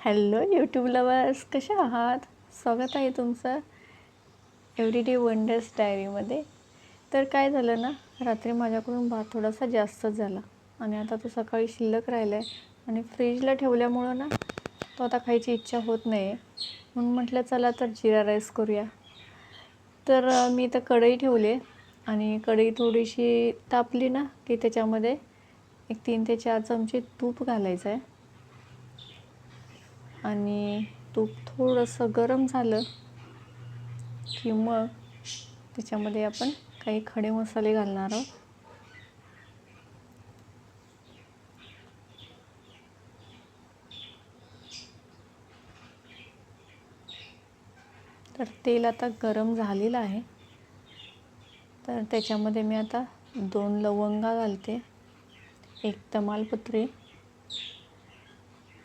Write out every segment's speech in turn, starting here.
Hello YouTube lovers कशा आहात? स्वागत आहे तुमचं एव्हरीडे वंडर्स डायरीमध्ये तर काय झालं ना रात्री माझ्याकडून भात थोडासा जास्तच झाला आणि आता तो सकाळी शिल्लक राहिला आहे आणि फ्रीजला ठेवल्यामुळं ना तो आता खायची इच्छा होत नाही आहे म्हणून म्हटलं चला तर जिरा राईस करूया. तर मी इथं कढई ठेवली आणि कढई थोडीशी तापली ना की त्याच्यामध्ये एक तीन ते चार चमचे तूप घालायचं आहे आणि तूप थोडंसं गरम झालं की मग त्याच्यामध्ये आपण काही खडे मसाले घालणार आहोत. तर तेल आता गरम झालेलं आहे. तर त्याच्यामध्ये मी आता दोन लवंगा घालते. एक तमालपत्री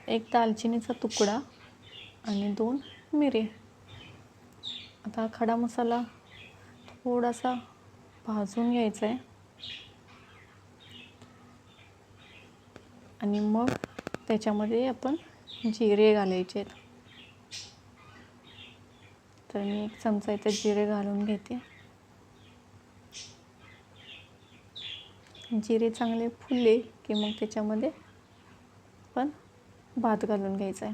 एक दालचिनीचा तुकडा आणि दोन मिरे. आता खडा मसाला थोडासा भाजून घ्यायचा आहे आणि मग त्याच्यामध्ये आपण जिरे घालायचे आहेत. तर मी एक चमचा इथे जिरे घालून घेते. जिरे चांगले फुलले की मग त्याच्यामध्ये पण भात घालून घ्यायचा आहे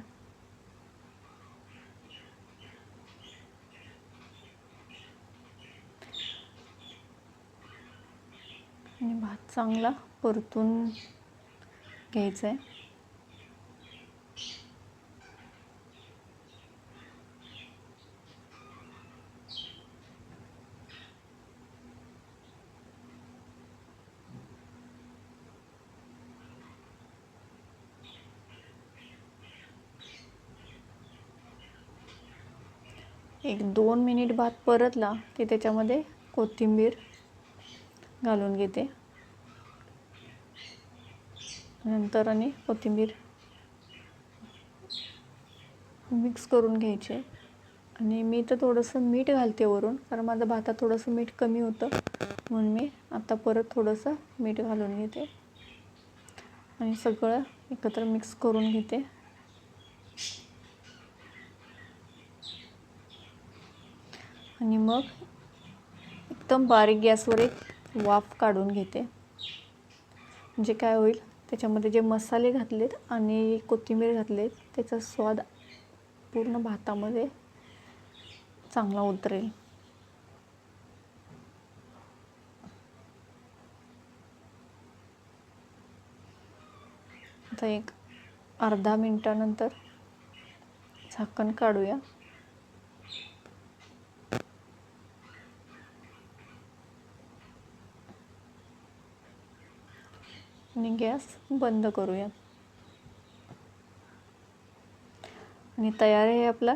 आणि भात चांगला परतून घ्यायचा आहे एक दोन मिनिट भात परतला की त्याच्यामध्ये कोथिंबीर घालून घेते. नंतर आणि कोथिंबीर मिक्स करून घ्यायचे. आणि मी तर थोडंसं मीठ घालते वरून कारण माझं भातात थोडंसं मीठ कमी होतं. म्हणून मी आता परत थोडंसं मीठ घालून घेते. आणि सगळं एकत्र मिक्स करून घेते. आणि मग एकदम बारीक गॅसवर एक वाफ काढून घेते. म्हणजे काय होईल त्याच्यामध्ये जे मसाले घातलेत आणि कोथिंबीर घातलेत त्याचा स्वाद पूर्ण भातामध्ये चांगला उतरेल. आता एक अर्धा मिनटानंतर झाकण काढूया. आणि गॅस बंद करूया. आणि तयार आहे आपला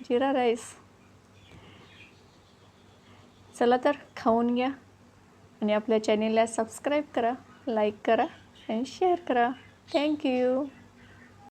जिरा राईस. चला तर खाऊन घ्या आणि आपल्या चॅनेलला सबस्क्राईब करा लाईक करा आणि शेअर करा. थँक्यू